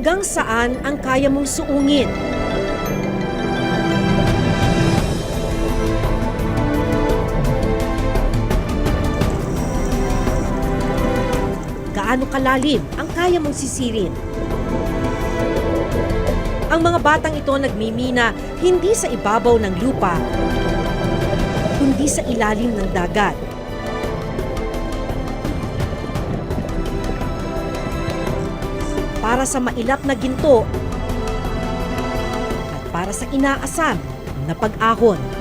Hanggang saan ang kaya mong suungin? Gaano kalalim ang kaya mong sisirin? Ang mga batang ito nagmimina hindi sa ibabaw ng lupa, kundi sa ilalim ng dagat. Para sa mailap na ginto at para sa inaasam na pag-ahon.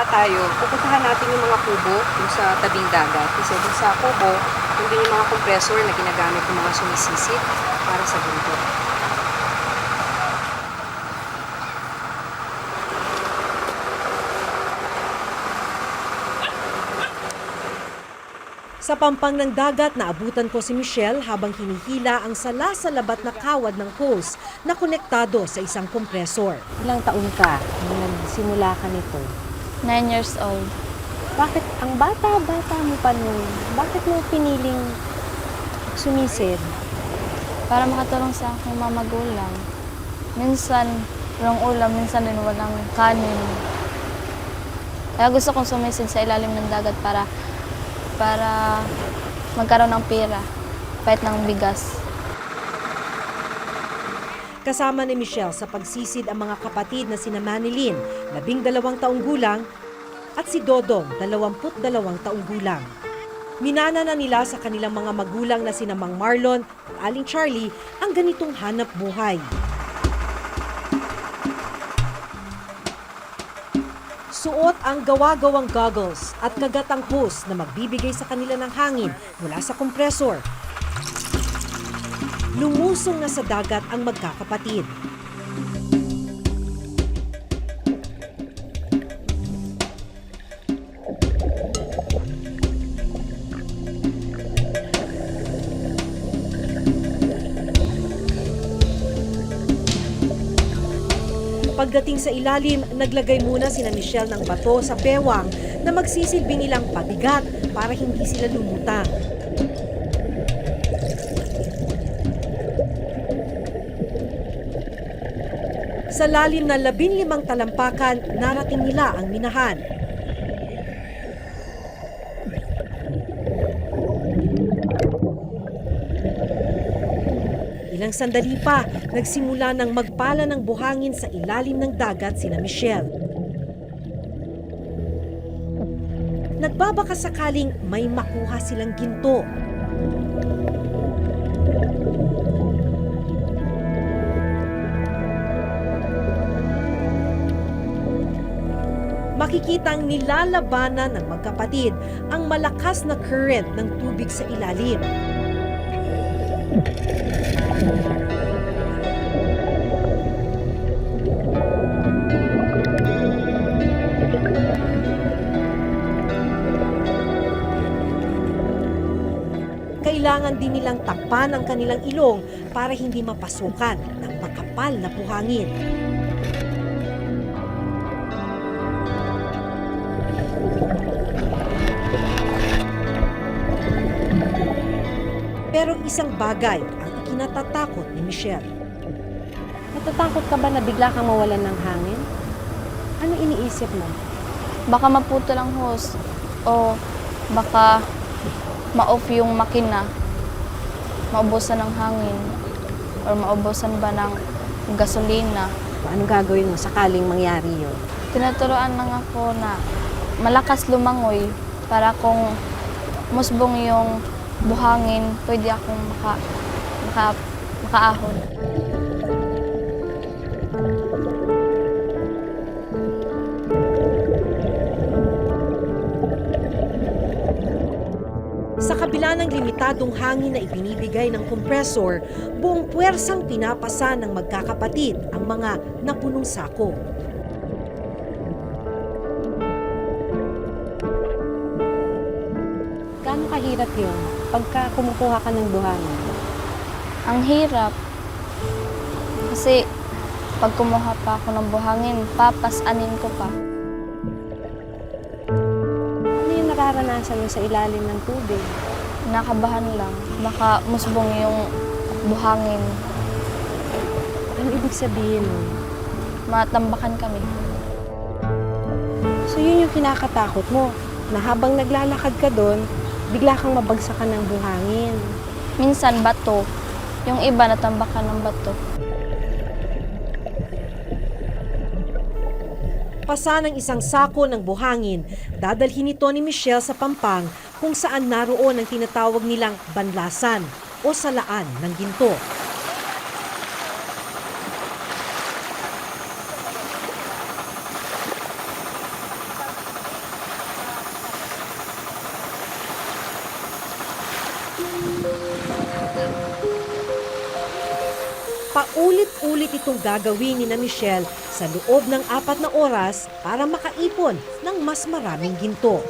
Tayo, pupuntahan natin yung mga kubo yung sa tabing dagat. Kasi dun sa kubo, nandun yung mga compressor na ginagamit ng mga sumisisit para sa ginto. Sa pampang ng dagat, naabutan ko si Michelle habang hinihila ang sala sa labat na kawad ng hose na konektado sa isang kompresor. Ilang taon ka nung nagsimula ka nito? Nine years old. Bakit ang bata-bata mo pa nun, bakit mo piniling sumisid? Para makatulong sa aking mga magulang. Minsan, walang ulam, minsan din walang kanin. Kaya gusto kong sumisid sa ilalim ng dagat para para magkaroon ng pera, kahit ng bigas. Kasama ni Michelle sa pagsisid ang mga kapatid na sina Manilyn, labing dalawang taong gulang, at si Dodong, dalawamput dalawang taong gulang. Minana na nila sa kanilang mga magulang na sina Mang Marlon at Aling Charlie ang ganitong hanap buhay. Suot ang gawa-gawang goggles at kagatang hose na magbibigay sa kanila ng hangin mula sa kompresor. Lumusong na sa dagat ang magkakapatid. Pagdating sa ilalim, naglagay muna sina Michelle ng bato sa bewang na magsisilbi nilang pabigat para hindi sila lumutang. Sa lalim ng labing limang talampakan, narating nila ang minahan. Ilang sandali pa, nagsimula ng magpala ng buhangin sa ilalim ng dagat sina Michelle. Nagbabaka sakaling may makuha silang ginto. Makikitang nilalabanan ng magkapatid ang malakas na current ng tubig sa ilalim. Kailangan din nilang takpan ang kanilang ilong para hindi mapasukan ng makapal na buhangin. Isang bagay ang ikinatatakot ni Michelle. Natatakot ka ba na bigla kang mawalan ng hangin? Ano iniisip mo? Baka maputo lang hose o baka ma-off yung makina, maubusan ng hangin or maubusan ba ng gasolina. Ano gagawin mo sakaling mangyari yun? Tinuturoan lang ako na malakas lumangoy para kung musbong yung buhangin, pwede akong maka, maka, makaahon. Sa kabila ng limitadong hangin na ibinibigay ng kompresor, buong puwersang pinapasa ng magkakapatid ang mga napunong sako. Kahirap yun? Pagka kumukuha ka ng buhangin. Ang hirap. Kasi pag kumuha pa ako ng buhangin, papasanin ko pa. Ano yung nararanasan mo sa ilalim ng tubig? Nakabahan lang. Baka musbong yung buhangin. Ano ibig sabihin nun? Matambakan kami. So yun yung kinakatakot mo, na habang naglalakad ka doon, bigla kang mabagsakan ng buhangin. Minsan bato. Yung iba natambakan ng bato. Pasa ng isang sako ng buhangin, dadalhin ito ni Michelle sa Pampang kung saan naroon ang tinatawag nilang banlasan o salaan ng ginto. Paulit-ulit itong gagawin ni na Michelle sa loob ng apat na oras para makaipon ng mas maraming ginto.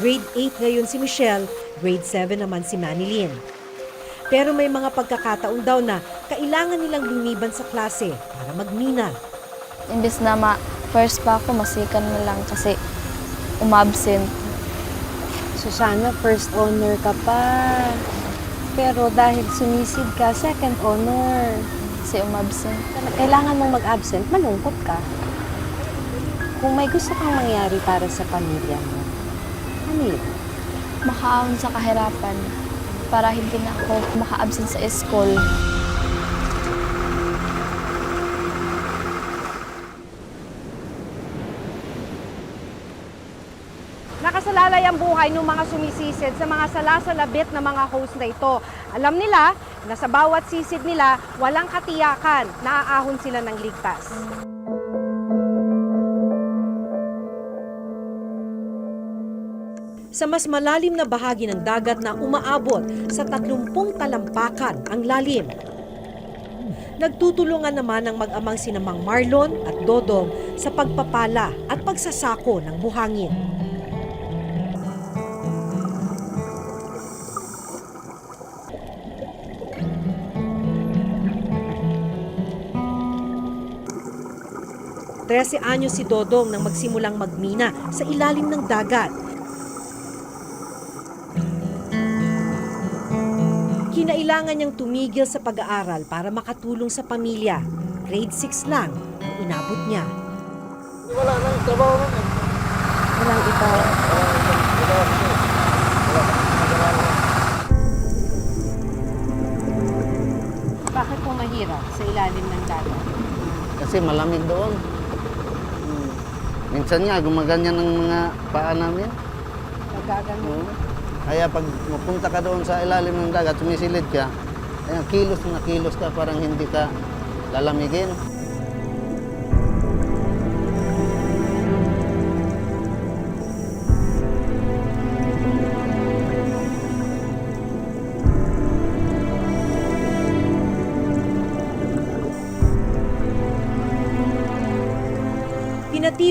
Grade 8 ngayon si Michelle, grade 7 naman si Manilyn. Pero may mga pagkakataon daw na kailangan nilang lumiban sa klase para magmina. Imbis na ma first pa ako, masikan na lang kasi umabsent. So sana first honor ka pa. Pero dahil sumisid ka, second honor. Kasi umabsent. Kailangan mong mag-absent, malungkot ka. Kung may gusto kang mangyari para sa pamilya mo, ano yun? Makaahon sa kahirapan para hindi na ako maka-absent sa school. Nakasalalay ang buhay ng mga sumisisid sa mga salasalabit na mga host na ito. Alam nila na sa bawat sisid nila, walang katiyakan na aahon sila ng ligtas. Sa mas malalim na bahagi ng dagat na umaabot sa 30 talampakan ang lalim. Nagtutulungan naman ang mag-amang sinamang Marlon at Dodong sa pagpapala at pagsasako ng buhangin. Trese anyos si Dodong nang magsimulang magmina sa ilalim ng dagat. Kinailangan niyang tumigil sa pag-aaral para makatulong sa pamilya. Grade 6 lang ang inabot niya. Walang ikaw. Bakit po mahirap sa ilalim ng dagat? Kasi malamig doon. Minsan nga, gumaganyan ng mga paa namin. Nagagano? Oo. Kaya pag mapunta ka doon sa ilalim ng dagat, sumisilid ka, kaya kilos na kilos ka, parang hindi ka lalamigin.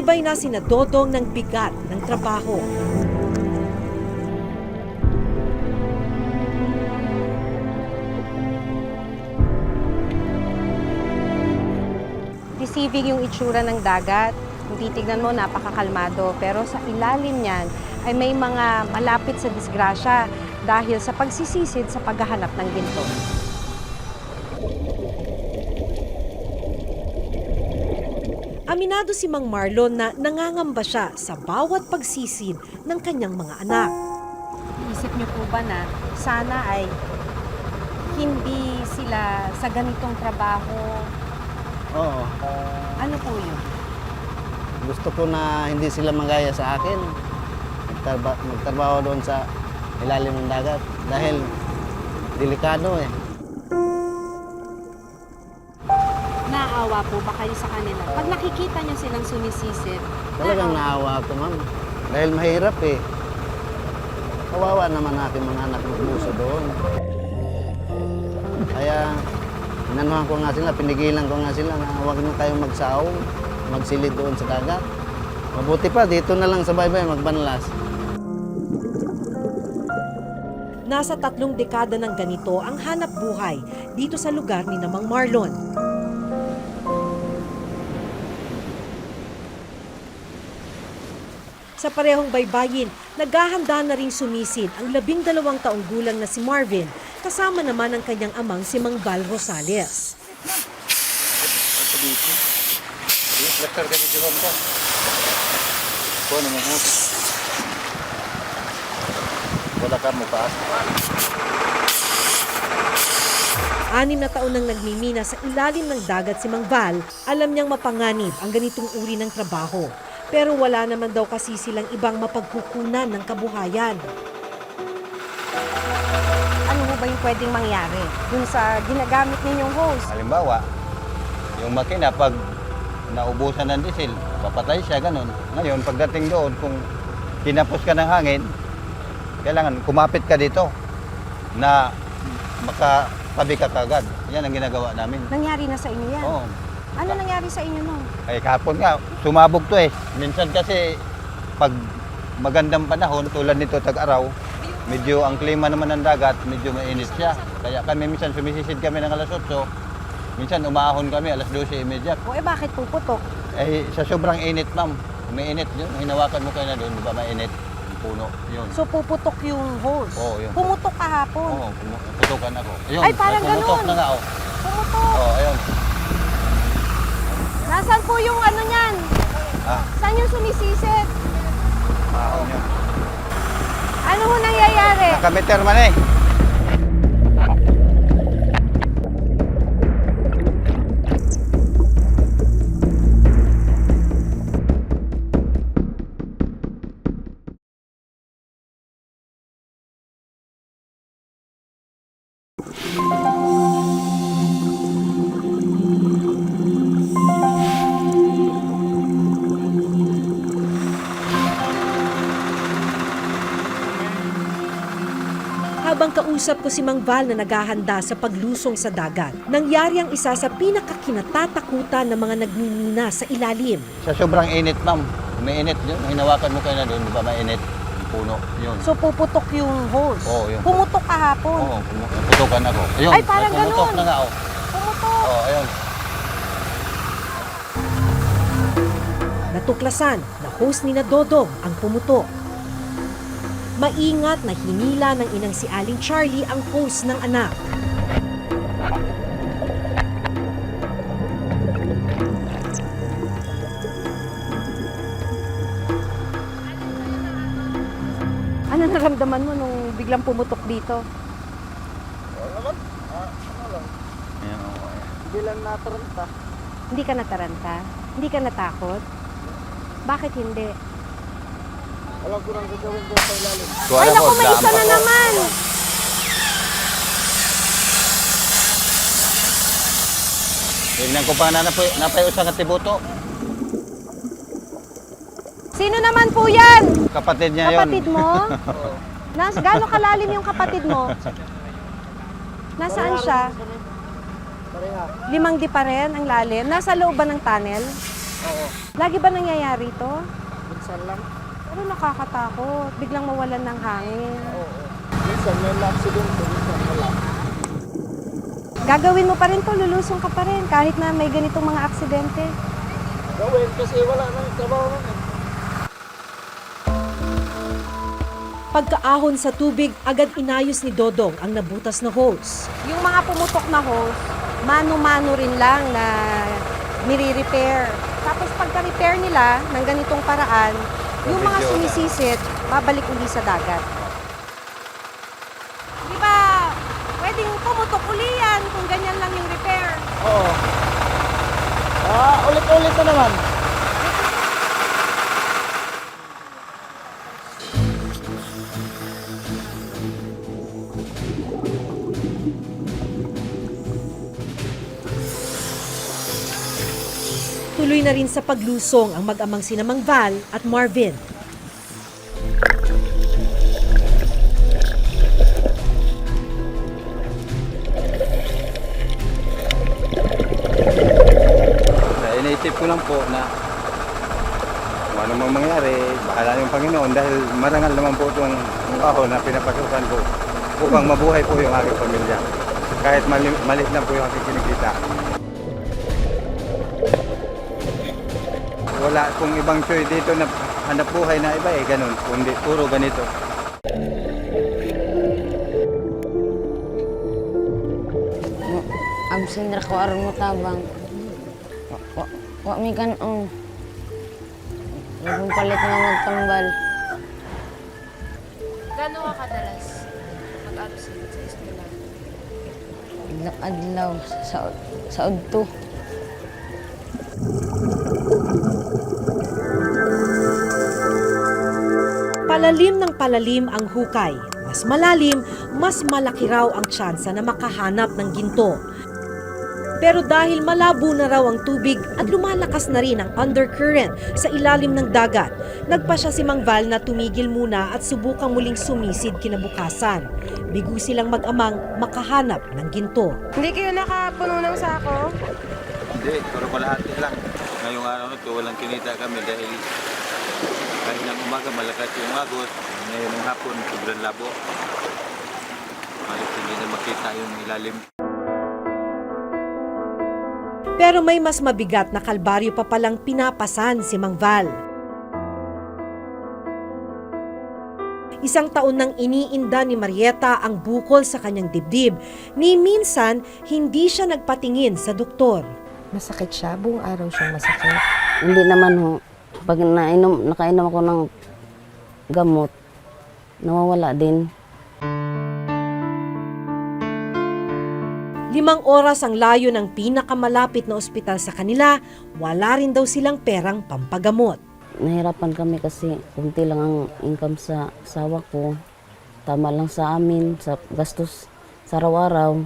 Pinatibay na sina Dodong ng bigat ng trabaho. Deceiving yung itsura ng dagat. Kung titignan mo, napakakalmado. Pero sa ilalim niyan ay may mga malapit sa disgrasya dahil sa pagsisisid sa paghahanap ng ginto. Aminado si Mang Marlon na nangangamba siya sa bawat pagsisid ng kanyang mga anak. Isip niyo po ba na sana ay hindi sila sa ganitong trabaho? Oo. Ano po yun? Gusto ko na hindi sila magaya sa akin. Magtarba, magtrabaho doon sa ilalim ng dagat. Dahil delikado eh. Naawa po ba kayo sa kanila? Pag nakikita niyo silang sumisisid, Talagang naawa ako, ma'am. Dahil mahirap eh. Kawawa naman aking mga anak magbuso doon. Kaya, inanuhan ko nga sila, pinigilan ko nga sila na huwag na kayong magsaong, magsilid doon sa dagat. Mabuti pa, dito na lang sa baybay magbanlas. Nasa tatlong dekada ng ganito ang hanap buhay dito sa lugar ni Namang Marlon. Sa parehong baybayin, naghahanda na rin sumisid ang labing dalawang taong gulang na si Marvin, kasama naman ang kanyang amang si Mang Val Rosales. Wala. Anim na taon nang nagmimina sa ilalim ng dagat si Mang Val, alam niyang mapanganib ang ganitong uri ng trabaho. Pero wala naman daw kasi silang ibang mapagkukunan ng kabuhayan. Ano ho ba yung pwedeng mangyari dun sa ginagamit ninyong hose? Halimbawa, yung makina pag naubusan ng diesel, papatay siya, ganun. Ngayon, pagdating doon, kung kinapos ka ng hangin, kailangan kumapit ka dito na makatabi ka kagad. Yan ang ginagawa namin. Nangyari na sa inyo yan. Oo. Ano nangyari sa inyo nun? Ay, kahapon nga, sumabog to eh. Minsan kasi, pag magandang panahon, tulad nito tag-araw, medyo ang klima naman ng dagat, medyo mainit siya. Kaya kami minsan sumisisid kami ng alas 8, minsan umahon kami alas 12.30. O eh bakit puputok? Eh, sa sobrang init, ma'am, mainit yun. Hinawakan mo kayo na doon, di ba mainit? Yung puno, yun. So puputok yung hose? Oo, yun. Pumutok kahapon? Oo, pumu- putukan ako. Ayun, Ay, parang pumutok ganun. na nga, oh. Pumutok! Oo, ayun. Nasaan po yung ano niyan? Ah, Saan yung sumisisit? ahon yun. Ano ho nangyayari? Nakameter man eh. Habang kausap ko si Mang Val na naghahanda sa paglusong sa dagat, nangyari ang isa sa pinakakinatatakutan ng mga nagmimina sa ilalim. Sa sobrang init, ma'am. Mainit yun. Hinawakan mo kayo na doon, di ba mainit? Puno, yun. So puputok yung hose? Oo, yun. Pumutok kahapon? Oo, pumu- putukan ako. Ayun, Ay, parang pumutok ganun. na nga, oh. Pumutok! Oo, ayun. Natuklasan na host ni na Dodong ang pumutok. Maingat na hinila ng inang si Aling Charlie ang host ng anak. Ano naramdaman mo nung biglang pumutok dito? Ayan, oo, ayan. Bilang nataranta. Hindi ka nataranta? Hindi ka natakot? Bakit hindi? Alam ko nang gagawin ko sa ilalim. Kuha Ay, na naku, may isa na ko. naman! Tignan ko pa na napay, napay usang katibuto. Sino naman po yan? Kapatid niya yun. Kapatid mo? Nas, gaano kalalim yung kapatid mo? Nasaan siya? Pareha. Limang di pa rin ang lalim? Nasa loob ba ng tunnel? Oo. Lagi ba nangyayari to? Minsan lang. Pero nakakatakot. Biglang mawalan ng hangin. Oo. Minsan may accident, minsan wala. Gagawin mo pa rin to, lulusong ka pa rin kahit na may ganitong mga aksidente. Gawin kasi wala nang trabaho nun eh. Pagkaahon sa tubig, agad inayos ni Dodong ang nabutas na hose. Yung mga pumutok na hose, mano-mano rin lang na nire-repair. Tapos pagka-repair nila ng ganitong paraan, yung mga sumisisit, babalik uli sa dagat. Di ba, pwedeng pumutok uli yan kung ganyan lang yung repair. Oo. Ah, ulit-ulit na naman. Na rin sa paglusong ang mag-amang sinamang Val at Marvin. Kaya iniisip ko lang po na ano mang mangyari, bahala yung Panginoon dahil marangal naman po itong trabaho na pinapasukan ko upang mabuhay po yung aking pamilya. Kahit mali, malit na po yung aking kinikita. Wala pong ibang choice dito na hanap buhay na iba eh, ganun. Kundi puro ganito. absent ra ko aron mo tabang. Wa, wa, mi kanon. Yung palit nga magtambal. Gano'n ka kadalas mag-absent sa eskwela? Adlaw, adlaw sa, sa Palalim ng palalim ang hukay. Mas malalim, mas malaki raw ang tsansa na makahanap ng ginto. Pero dahil malabo na raw ang tubig at lumalakas na rin ang undercurrent sa ilalim ng dagat, nagpa siya si Mang Val na tumigil muna at subukang muling sumisid kinabukasan. Bigo silang mag-amang makahanap ng ginto. Hindi kayo nakapuno ng sako? Hindi, puro kalahati lang. Ngayong araw na walang kinita kami dahil kahit ng umaga malakas yung agos, ngayon ng hapon, sobrang labo. Halos hindi na makita yung ilalim. Pero may mas mabigat na kalbaryo pa palang pinapasan si Mang Val. Isang taon nang iniinda ni Marieta ang bukol sa kanyang dibdib, ni minsan hindi siya nagpatingin sa doktor. Masakit siya, buong araw siyang masakit. Hindi naman ho. Pag nainom, nakainom ako ng gamot, nawawala din. Limang oras ang layo ng pinakamalapit na ospital sa kanila, wala rin daw silang perang pampagamot. Nahirapan kami kasi kunti lang ang income sa asawa ko. Tama lang sa amin, sa gastos sa araw-araw.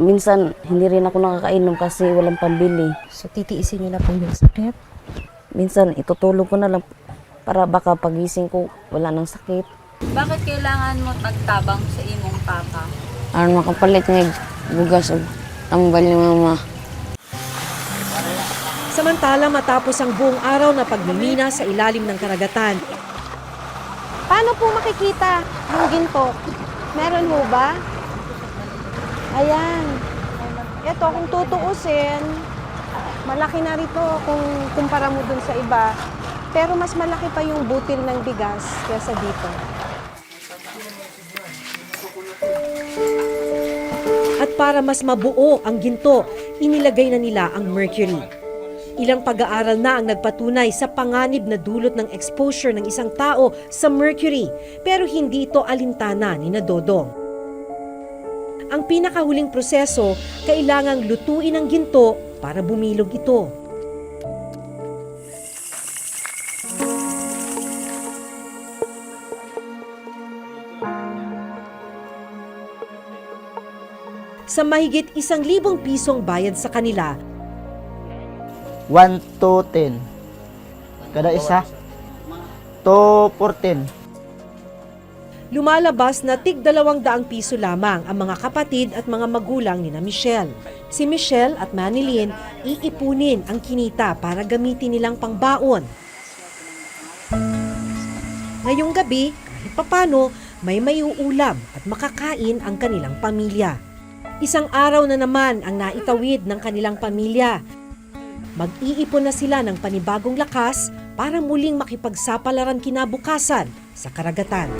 Minsan, hindi rin ako nakakainom kasi walang pambili. So titiisin niyo na po yung sakit. Minsan, itutulog ko na lang para baka pagising ko, wala nang sakit. Bakit kailangan mo tagtabang sa imong papa? Ano makapalit ng bugas o tambal ni mama. Samantala matapos ang buong araw na pagmimina sa ilalim ng karagatan, Paano po makikita yung ginto? Meron ho ba? Ayan. Ito, kung tutuusin, malaki na rito kung kumpara mo dun sa iba. Pero mas malaki pa yung butil ng bigas kaysa dito. At para mas mabuo ang ginto, inilagay na nila ang mercury. Ilang pag-aaral na ang nagpatunay sa panganib na dulot ng exposure ng isang tao sa mercury, pero hindi ito alintana ni na Dodong. Ang pinakahuling proseso, kailangang lutuin ang ginto para bumilog ito. Sa mahigit isang libong pisong bayad sa kanila, 1 to 10. Kada isa. 2 14. Lumalabas na tig dalawang daang piso lamang ang mga kapatid at mga magulang ni na Michelle. Si Michelle at Manilyn iipunin ang kinita para gamitin nilang pangbaon. Ngayong gabi, kahit papano, may mayuulam at makakain ang kanilang pamilya. Isang araw na naman ang naitawid ng kanilang pamilya. Mag-iipon na sila ng panibagong lakas para muling makipagsapalaran kinabukasan sa karagatan.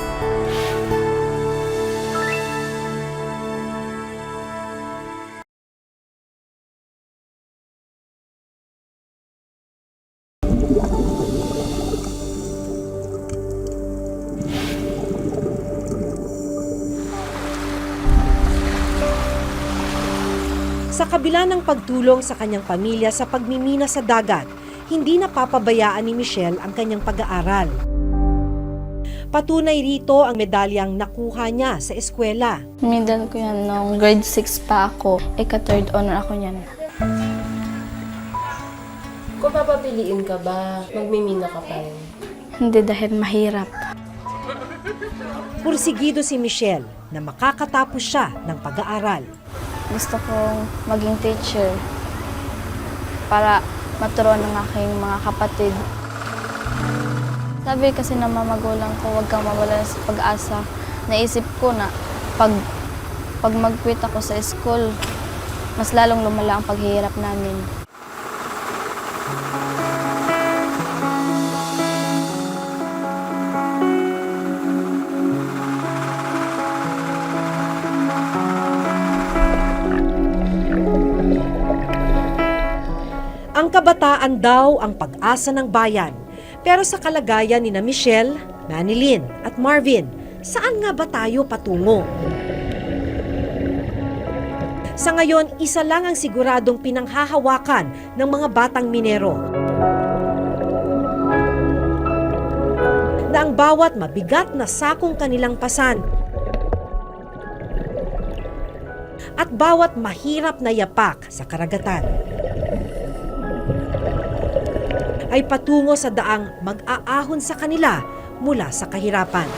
Ng pagtulong sa kanyang pamilya sa pagmimina sa dagat, hindi napapabayaan ni Michelle ang kanyang pag-aaral. Patunay rito ang medalyang nakuha niya sa eskwela. Medal ko yan nung grade 6 pa ako. Ika-third honor ako niyan. Kung papapiliin ka ba, magmimina ka pa rin. Hindi dahil mahirap. Pursigido si Michelle na makakatapos siya ng pag-aaral. Gusto kong maging teacher para maturuan ng aking mga kapatid. Sabi kasi ng mga magulang ko, huwag kang mawala sa pag-asa. Naisip ko na pag, pag mag-quit ako sa school, mas lalong lumala ang paghihirap namin. Ang kabataan daw ang pag-asa ng bayan. Pero sa kalagayan ni na Michelle, Manilyn at Marvin, saan nga ba tayo patungo? Sa ngayon, isa lang ang siguradong pinanghahawakan ng mga batang minero. Na ang bawat mabigat na sakong kanilang pasan at bawat mahirap na yapak sa karagatan ay patungo sa daang mag-aahon sa kanila mula sa kahirapan.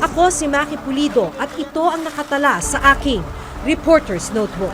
Ako si Maki Pulido at ito ang nakatala sa aking Reporter's Notebook.